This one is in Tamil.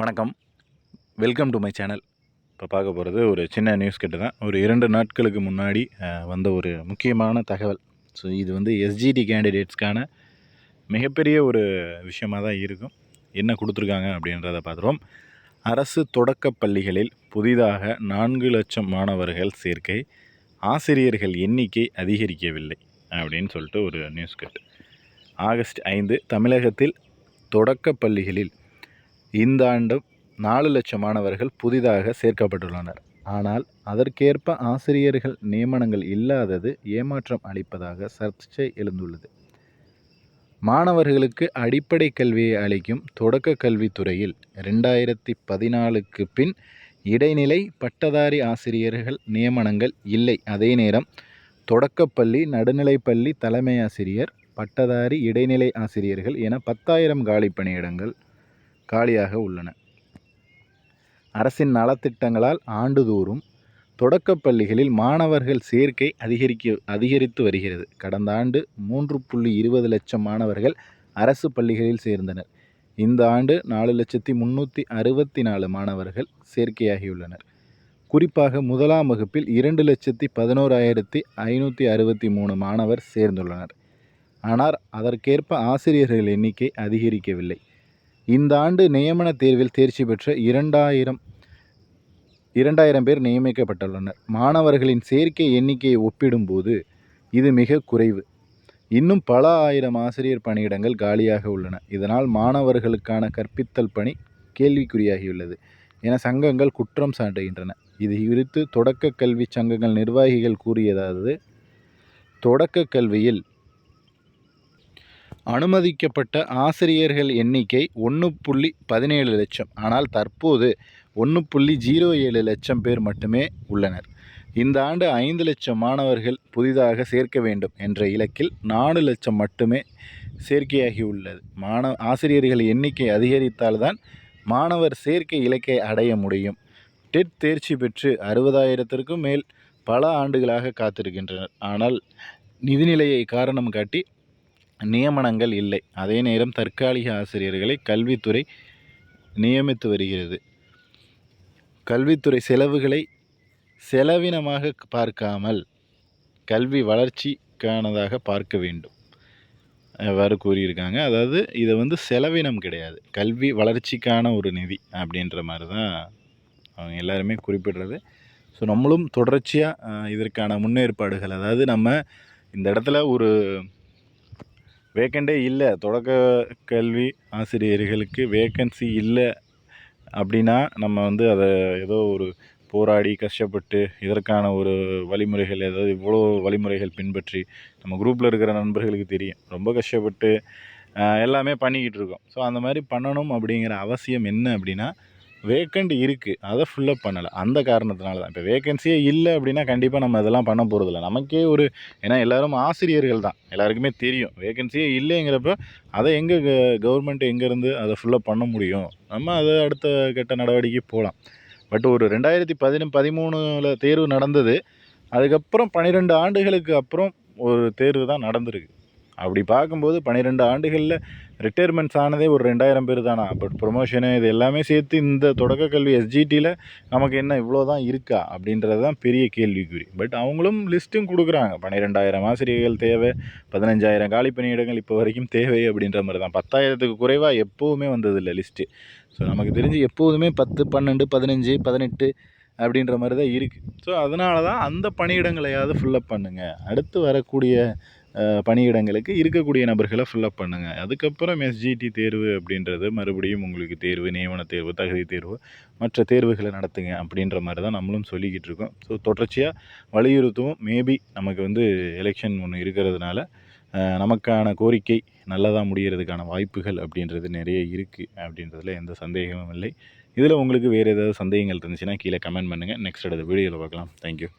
வணக்கம். வெல்கம் டு மை சேனல் இப்போ பார்க்க போகிறது ஒரு சின்ன நியூஸ் கிட்ட தான். ஒரு இரண்டு நாட்களுக்கு முன்னாடி வந்த ஒரு முக்கியமான தகவல். ஸோ இது வந்து எஸ்ஜிடி கேண்டிடேட்ஸ்க்கான மிகப்பெரிய ஒரு விஷயமாக தான் இருக்கும். என்ன கொடுத்துருக்காங்க அப்படின்றத பார்த்துருவோம். அரசு தொடக்கப் பள்ளிகளில் புதிதாக நான்கு லட்சம் மாணவர்கள் சேர்க்கை ஆசிரியர்கள் எண்ணிக்கை அதிகரிக்கவில்லை அப்படின்னு சொல்லிட்டு ஒரு நியூஸ் கட் ஆகஸ்ட் ஐந்து தமிழகத்தில் தொடக்கப் பள்ளிகளில் இந்த ஆண்டும் நாலு லட்சம் மாணவர்கள் புதிதாக சேர்க்கப்பட்டுள்ளனர். ஆனால் அதற்கேற்ப ஆசிரியர்கள் நியமனங்கள் இல்லாதது ஏமாற்றம் அளிப்பதாக சர்ச்சை எழுந்துள்ளது. மாணவர்களுக்கு அடிப்படை கல்வியை அளிக்கும் தொடக்க கல்வித்துறையில் ரெண்டாயிரத்தி பதினாலுக்கு பின் இடைநிலை பட்டதாரி ஆசிரியர்கள் நியமனங்கள் இல்லை. அதே நேரம் தொடக்கப்பள்ளி நடுநிலைப்பள்ளி தலைமை ஆசிரியர் பட்டதாரி இடைநிலை ஆசிரியர்கள் என பத்தாயிரம் காலி பணியிடங்கள் காலியாக உள்ளன. அரசின் நலத்திட்டங்களால் ஆண்டுதோறும் தொடக்கப் பள்ளிகளில் மாணவர்கள் சேர்க்கை அதிகரிக்க அதிகரித்து வருகிறது. கடந்த ஆண்டு மூன்று புள்ளி இருபது லட்சம் மாணவர்கள் அரசு பள்ளிகளில் சேர்ந்தனர். இந்த ஆண்டு நாலு லட்சத்தி முந்நூற்றி அறுபத்தி நாலு மாணவர்கள் சேர்க்கையாகியுள்ளனர். குறிப்பாக முதலாம் வகுப்பில் இரண்டு லட்சத்தி பதினோராயிரத்தி ஐநூற்றி அறுபத்தி மூணு மாணவர் சேர்ந்துள்ளனர். ஆனால் அதற்கேற்ப ஆசிரியர்கள் எண்ணிக்கை அதிகரிக்கவில்லை. இந்த ஆண்டு நியமன தேர்வில் தேர்ச்சி பெற்ற இரண்டாயிரம் இரண்டாயிரம் பேர் நியமிக்கப்பட்டுள்ளனர். மாணவர்களின் சேர்க்கை எண்ணிக்கையை ஒப்பிடும்போது இது மிக குறைவு. இன்னும் பல ஆயிரம் ஆசிரியர் பணியிடங்கள் காலியாக உள்ளன. இதனால் மாணவர்களுக்கான கற்பித்தல் பணி கேள்விக்குறியாகியுள்ளது என சங்கங்கள் குற்றம் சாட்டுகின்றன. இது குறித்து தொடக்க கல்வி சங்கங்கள் நிர்வாகிகள் கூறியதாவது தொடக்க கல்வியில் அனுமதிக்கப்பட்ட ஆசிரியர்கள் எண்ணிக்கை ஒன்று புள்ளி பதினேழு லட்சம். ஆனால் தற்போது ஒன்று புள்ளி ஜீரோ ஏழு லட்சம் பேர் மட்டுமே உள்ளனர். இந்த ஆண்டு ஐந்து லட்சம் மாணவர்கள் புதிதாக சேர்க்க வேண்டும் என்ற இலக்கில் நாலு லட்சம் மட்டுமே சேர்க்கையாகி உள்ளது மாணவ ஆசிரியர்கள் எண்ணிக்கை அதிகரித்தால்தான் மாணவர் சேர்க்கை இலக்கை அடைய முடியும். டெட் தேர்ச்சி பெற்று அறுபதாயிரத்திற்கும் மேல் பல ஆண்டுகளாக காத்திருக்கின்றனர். ஆனால் நிதிநிலையை காரணம் காட்டி நியமனங்கள் இல்லை. அதே நேரம் தற்காலிக ஆசிரியர்களை கல்வித்துறை நியமித்து வருகிறது. கல்வித்துறை செலவுகளை செலவினமாக பார்க்காமல் கல்வி வளர்ச்சிக்கானதாக பார்க்க வேண்டும். அவ்வாறு கூறியிருக்காங்க. அதாவது இதை வந்து செலவினம் கிடையாது. கல்வி வளர்ச்சிக்கான ஒரு நிதி அப்படின்ற மாதிரி தான் அவங்க எல்லாருமே குறிப்பிடுறது. ஸோ நம்மளும் தொடர்ச்சியாக இதற்கான முன்னேற்பாடுகள் அதாவது நம்ம இந்த இடத்துல ஒரு வேக்கண்டே இல்லை. தொடக்க கல்வி ஆசிரியர்களுக்கு வேக்கன்சி இல்லை அப்படின்னா நம்ம வந்து அதை ஏதோ ஒரு போராடி கஷ்டப்பட்டு இதற்கான ஒரு வழிமுறைகள் ஏதாவது இவ்வளோ வழிமுறைகள் பின்பற்றி நம்ம குரூப்பில் இருக்கிற நண்பர்களுக்கு தெரியும். ரொம்ப கஷ்டப்பட்டு எல்லாமே பண்ணிக்கிட்டு இருக்கோம். ஸோ அந்த மாதிரி பண்ணணும் அப்படிங்கிற அவசியம் என்ன அப்படின்னா வேக்கண்ட் இருக்குது அதை ஃபுல்லப் பண்ணலை. அந்த காரணத்தினால தான். இப்போ வேக்கன்சியே இல்லை அப்படின்னா கண்டிப்பாக நம்ம இதெல்லாம் பண்ண போகிறதில்ல நமக்கே ஒரு ஏன்னா எல்லாரும் ஆசிரியர்கள் தான். எல்லாருக்குமே தெரியும். வேகன்சியே இல்லைங்கிறப்ப அதை எங்கே கவர்மெண்ட் எங்கேருந்து அதை ஃபுல்லப் பண்ண முடியும்? நம்ம அதை அடுத்த கட்ட நடவடிக்கை போகலாம் பட் ஒரு ரெண்டாயிரத்தி பதினு பதிமூணில் தேர்வு நடந்தது. அதுக்கப்புறம் பன்னிரெண்டு ஆண்டுகளுக்கு அப்புறம் ஒரு தேர்வு தான் நடந்திருக்கு. அப்படி பார்க்கும்போது பன்னிரெண்டு ஆண்டுகளில் ரிட்டையர்மெண்ட்ஸ் ஆனதே ஒரு ரெண்டாயிரம் பேர் தானா? பட் ப்ரொமோஷனு இது எல்லாமே சேர்த்து இந்த தொடக்க கல்வி எஸ்ஜிடியில் நமக்கு என்ன இவ்வளோ தான் இருக்கா? அப்படின்றது தான் பெரிய கேள்விக்குறி. பட் அவங்களும் லிஸ்ட்டும் கொடுக்குறாங்க. பன்னிரெண்டாயிரம் ஆசிரியர்கள் தேவை பதினஞ்சாயிரம் காலி பணியிடங்கள் இப்போ வரைக்கும் தேவை அப்படின்ற மாதிரி தான். பத்தாயிரத்துக்கு குறைவாக எப்போவுமே வந்ததில்லை லிஸ்ட்டு ஸோ நமக்கு தெரிஞ்சு எப்போதுமே பத்து பன்னெண்டு பதினஞ்சு பதினெட்டு அப்படின்ற மாதிரி தான் இருக்குது ஸோ அதனால தான் அந்த பணியிடங்களையாவது ஃபில்லப் பண்ணுங்கள் அடுத்து வரக்கூடிய பணியிடங்களுக்கு இருக்கக்கூடிய நபர்களை ஃபில்லப் பண்ணுங்கள் அதுக்கப்புறம் எஸ்ஜிடி தேர்வு அப்படின்றது மறுபடியும் உங்களுக்கு தேர்வு நியமன தேர்வு தகுதி தேர்வு மற்ற தேர்வுகளை நடத்துங்க அப்படின்ற மாதிரி தான் நம்மளும் சொல்லிக்கிட்டு இருக்கோம். ஸோ தொடர்ச்சியாக வலியுறுத்துவோம். மேபி நமக்கு வந்து எலெக்ஷன் ஒன்று இருக்கிறதுனால நமக்கான கோரிக்கை நல்லதாக முடிகிறதுக்கான வாய்ப்புகள் அப்படின்றது நிறைய இருக்குது அப்படின்றதுல எந்த சந்தேகமும் இல்லை. இதில் உங்களுக்கு வேறு ஏதாவது சந்தேகங்கள் இருந்துச்சுன்னா கீழே கமெண்ட் பண்ணுங்கள் நெக்ஸ்ட் அடுத்த வீடியோவில் பார்க்கலாம். தேங்க்யூ